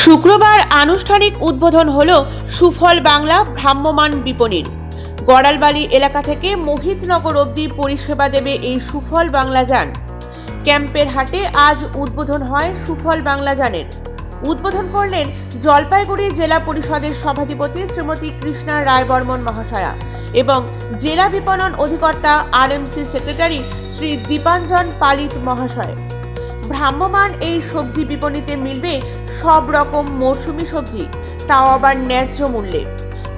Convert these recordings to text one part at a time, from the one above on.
শুক্রবার আনুষ্ঠানিক উদ্বোধন হল সুফল বাংলা ভ্রাম্যমাণ বিপণীর। গড়ালবালি এলাকা থেকে মোহিতনগর অবধি পরিষেবা দেবে এই সুফল বাংলা যান। ক্যাম্পের হাটে আজ উদ্বোধন হয় সুফল বাংলা যানের। উদ্বোধন করলেন জলপাইগুড়ি জেলা পরিষদের সভাধিপতি শ্রীমতী কৃষ্ণা রায় বর্মন মহাশয়া এবং জেলা বিপণন অধিকর্তা আরএমসি সেক্রেটারি শ্রী দীপাঞ্জন পালিত মহাশয়। ভ্রাম্যমান এই সবজি বিপণিতে মিলবে সব রকম মৌসুমি সবজি, তাও আবার ন্যায্য মূল্যে।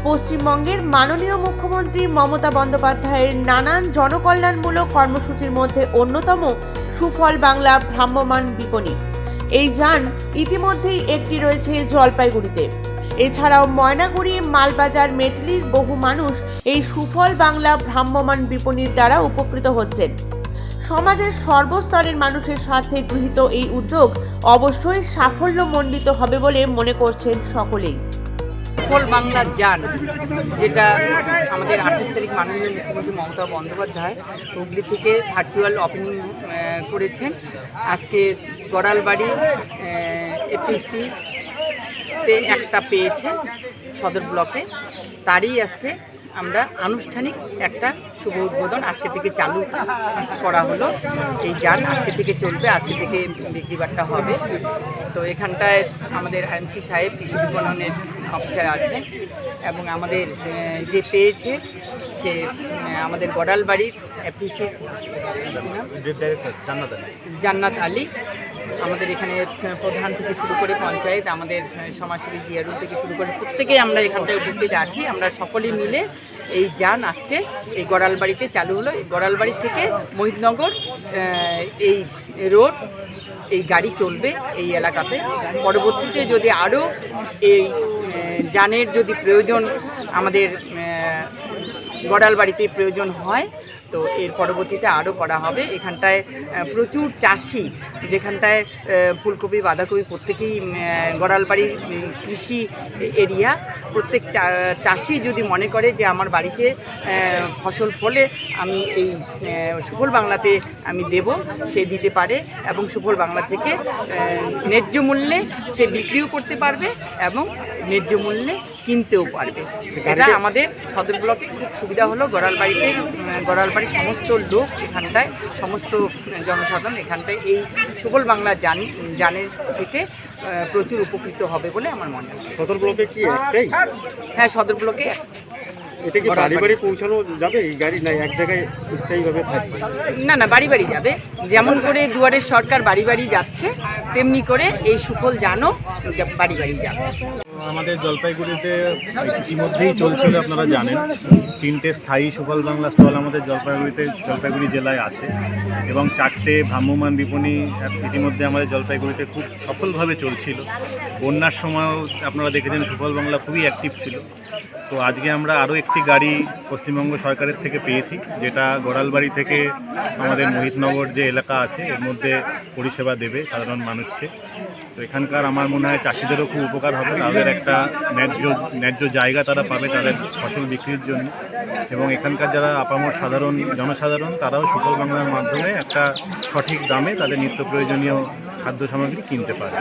পশ্চিমবঙ্গের মাননীয় মুখ্যমন্ত্রী মমতা বন্দ্যোপাধ্যায়ের নানান জনকল্যাণমূলক কর্মসূচির মধ্যে অন্যতম সুফল বাংলা ভ্রাম্যমান বিপণী। এই যান ইতিমধ্যেই একটি রয়েছে জলপাইগুড়িতে। এছাড়াও ময়নাগুড়ি, মালবাজার, মেটলির বহু মানুষ এই সুফল বাংলা ভ্রাম্যমান বিপণীর দ্বারা উপকৃত হচ্ছেন। সমাজের সর্বস্তরের মানুষের স্বার্থে গৃহীত এই উদ্যোগ অবশ্যই সাফল্যমণ্ডিত হবে বলে মনে করছেন সকলেই। সফল বাংলার যান, যেটা আমাদের আঠাশ তারিখ মাননীয় মুখ্যমন্ত্রী মমতা বন্দ্যোপাধ্যায় হুগলি থেকে ভার্চুয়াল ওপেনিং করেছেন। আজকে গড়ালবাড়ি এপিসি তে একটা পেয়েছে সদর ব্লকে। তারই আজকে আমরা আনুষ্ঠানিক একটা শুভ উদ্বোধন আজকে থেকে চালু করা হলো। এই যান আজকে থেকে চলবে, আজকে থেকে বিক্রি বাট্টা হবে। তো এখানটায় আমাদের আইএমসি সাহেব, কৃষি বিপণনের অফিসার আছে এবং আমাদের যে পেয়েছে, সে আমাদের বডাল গড়ালবাড়ির জান্নাত আলী। আমাদের এখানে প্রধান থেকে শুরু করে পঞ্চায়েত আমাদের সমাজসেবী জিয়ারুল থেকে শুরু করে প্রত্যেকেই আমরা এখানটায় উপস্থিত আছি। আমরা সকলে মিলে এই যান আজকে এই গড়ালবাড়িতে চালু হলো। এই গড়ালবাড়ি থেকে মহিদনগর এই রোড এই গাড়ি চলবে এই এলাকাতে। পরবর্তীতে যদি আরও এই যানের যদি প্রয়োজন আমাদের গড়াল বাড়িতে প্রয়োজন হয়। তো এর পরবর্তীতে আরও করা হবে। এখানটায় প্রচুর চাষি যেখানটায় ফুলকপি বাঁধাকপি প্রত্যেকেই গড়ালবাড়ির উম, কৃষি এরিয়া। প্রত্যেক চাষি যদি মনে করে যে আমার বাড়িতে ফসল ফলে আমি এই সুফল বাংলাতে আমি দেব সে দিতে পারে এবং সুফল বাংলা থেকে ন্যায্য মূল্যে সে বিক্রিও করতে পারবে এবং ন্যায্য মূল্যে কিনতেও পারবে। এটা আমাদের সদর ব্লকে খুব সুবিধা হলো। গড়ালবাড়িতে গড়ালবাড়ির সমস্ত লোক এখানটায় সমস্ত জনসাধারণ এখানটায় এই সুফল বাংলা যান যানের থেকে প্রচুর উপকৃত হবে বলে আমার মনে হয়। সদর ব্লকে কি একটাই? হ্যাঁ সদর ব্লকে এটা কি বাড়ি বাড়ি। বাড়ি পৌঁছানো যাবে? এই গাড়ি না এক জায়গায় স্থায়ীভাবে থাকবে? না না বাড়ি বাড়ি যাবে। যেমন করে দুয়ারের সরকার বাড়ি বাড়ি যাচ্ছে তেমনি করে এই সুফল জানও বাড়ি বাড়ি যাবে আমাদের জলপাইগুড়িতে ইতিমধ্যেই চলছিল, আপনারা জানেন, তিনটে স্থায়ী সুফল বাংলা স্টল আমাদের জলপাইগুড়িতে, জলপাইগুড়ি জেলায় আছে এবং চারটে ভ্রাম্যমাণ বিপণী ইতিমধ্যে আমাদের জলপাইগুড়িতে খুব সফলভাবে চলছিল। বন্যার সময়ও আপনারা দেখেছেন, সুফল বাংলা খুবই অ্যাক্টিভ ছিল। তো আজকে আমরা আরও একটি গাড়ি পশ্চিমবঙ্গ সরকারের থেকে পেয়েছি, যেটা গড়ালবাড়ি থেকে আমাদের মোহিতনগর যে এলাকা আছে, এর মধ্যে পরিষেবা দেবে সাধারণ মানুষকে তো এখানকার আমার মনে হয় চাষিদেরও খুব উপকার হবে। তাদের একটা ন্যায্য ন্যায্য জায়গা তারা পাবে তাদের ফসল বিক্রির জন্য। এবং এখানকার যারা আপামর সাধারণ, জনসাধারণ, তারাও সুফল বাংলার মাধ্যমে একটা সঠিক দামে তাদের নিত্য প্রয়োজনীয় খাদ্য সামগ্রী কিনতে পারে